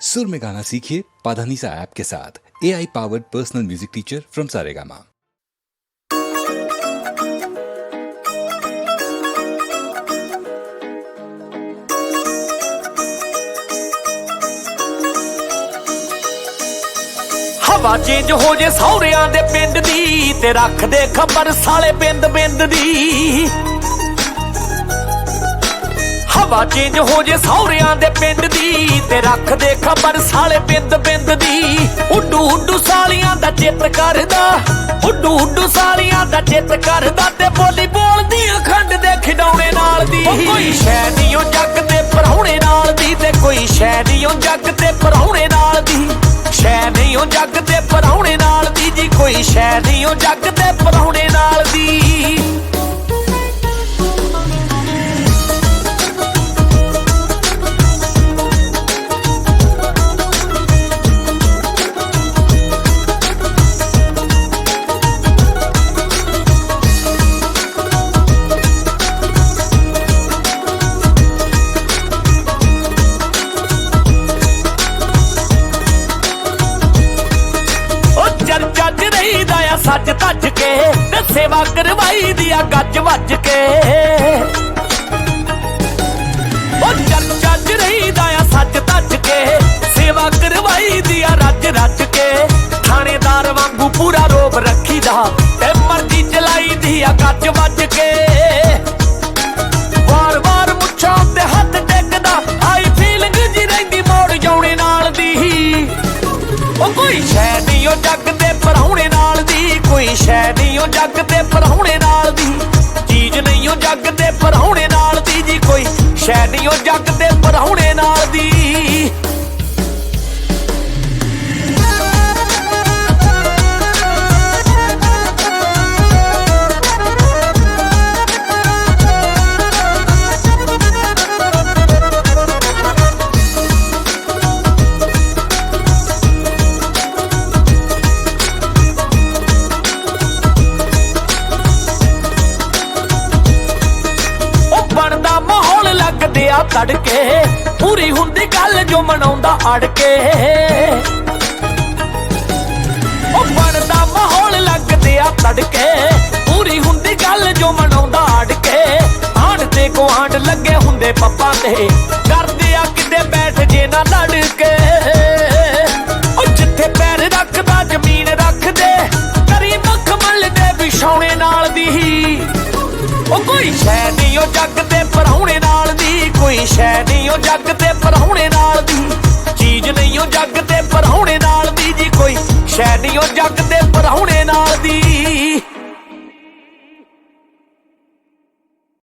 सुर में गाना सीखिए पाधानीसा ऐप के साथ A I powered personal music teacher from Saregama ਹਵਾ ਚੇਂਜ ਹੋ ਜੇ ਸੌਰਿਆਂ ਦੇ ਪਿੰਡ ਦੀ ਤੇ ਰੱਖ ਦੇ ਖਬਰ ਸਾਲੇ ਬਿੰਦ ਬਿੰਦ ਦੀ ਹਵਾ ਚੇਂਜ ਹੋ ਜੇ ਸੌਰਿਆਂ ਦੇ ਪਿੰਡ ਦੀ ਤੇ ਰੱਖ ਦੇ ਖਬਰ ਸਾਲੇ ਬਿੰਦ ਬਿੰਦ ਦੀ। ਉੱਡੂ ਉੱਡੂ ਸਾਲੀਆਂ ਦਾ ਚਿੱਤ ਕਰਦਾ ਉੱਡੂ ਉੱਡੂ ਸਾਲੀਆਂ ਦਾ ਚਿੱਤ ਕਰਦਾ ਤੇ ਬੋਲੀ ਬੋਲਦੀਆਂ ਖੰਡ ਦੇ ਖਿਡੌਣੇ ਨਾਲ ਦੀ। ਕੋਈ ਸ਼ੈ ਨਹੀਂ ਉਹ ਜੱਗ ਤੇ ਪਰੌਣੇ ਨਾਲ ਦੀ ਤੇ ਕੋਈ ਸ਼ੈ ਨਹੀਂ ਉਹ ਜੱਗ ਤੇ ਪਰੌਣੇ ਨਾਲ ਦੀ। ਸ਼ੈ ਨਹੀਂ ਉਹ ਜੱਗ ਤੇ ਪਰੌਣੇ ਨਾਲ ਦੀ ਜੀ ਕੋਈ ਸ਼ੈ ਨਹੀਂ ਉਹ ਜੱਗ ਤੇ ਪਰੌਣੇ ਨਾਲ ਦੀ। ਰਹੀਦਾ ਧੱਜ ਕੇ ਤੇ ਸੇਵਾ ਕਰਵਾਈ ਦੀ ਆ ਗੱਜ ਵੱਜ ਕੇ। ਉਹ ਚਰ ਚੱਜ ਰਹੀਦਾ ਆ ਸੱਜ ਧੱਜ ਕੇ, ਸੇਵਾ ਕਰਵਾਈ ਦੀ ਆ ਰੱਜ ਰੱਜ ਕੇ। ਥਾਣੇਦਾਰ ਵਾਂਗੂ ਪੂਰਾ ਰੋਬ ਰੱਖੀਦਾ ਤੇ ਮਰਜ਼ੀ ਚਲਾਈ ਦੀ ਆ ਗੱਜ ਵੱਜ ਕੇ। ਉਹ ਕੋਈ ਸ਼ੈ ਨਹੀਂ ਉਹ ਜੱਗ ਤੇ ਪਰੌਣੇ ਨਾਲ ਦੀ, ਕੋਈ ਸ਼ੈ ਨਹੀਂ ਉਹ ਜੱਗ ਤੇ ਪਰੌਣੇ ਨਾਲ ਦੀ। ਤੜਕੇ। ਪੂਰੀ ਹੁੰਦੀ ਗੱਲ ਜੋ ਮਨਾਉਂਦਾ ਅੜ ਕੇ ਉਹ ਬਣਦਾ ਮਾਹੌਲ ਲੱਗਦੇ ਆ ਤੜਕੇ। ਪੂਰੀ ਹੁੰਦੀ ਗੱਲ ਜੋ ਮਨਾਉਂਦਾ ਅੜ ਕੇ ਆਂਡ ਤੇ ਗੁਆਂਢ ਲੱਗੇ ਹੁੰਦੇ ਪੱਪਾਂ ਤੇ। ਕਰਦੇ ਆ ਕਿਤੇ ਬੈਠ ਜੇ ਨਾ ਲੜ ਕੇ ਉਹ ਜਿੱਥੇ ਪੈਰ ਰੱਖਦਾ, ਜ਼ਮੀਨ ਰੱਖਦੇ। ਕਰੀ ਮੁੱਖ ਮੱਲਦੇ ਵਿਛਾਉਣੇ ਨਾਲ ਦੀ। ਉਹ ਕੋਈ ਸ਼ੈ ਨਹੀਂ, ਉਹ ਜੱਗ ਤੇ ਪਰੌਣੇ ਕੋਈ ਸ਼ੈ ਨਹੀਂ ਉਹ ਜੱਗ ਤੇ ਪਰੌਣੇ ਨਾਲ ਦੀ। ਚੀਜ਼ ਨਹੀਂ ਉਹ ਜੱਗ ਤੇ ਪਰੌਣੇ ਨਾਲ ਦੀ ਜੀ ਕੋਈ। ਸ਼ੈ ਨਹੀਂ ਉਹ ਜੱਗ ਤੇ ਪਰੌਣੇ ਨਾਲ ਦੀ।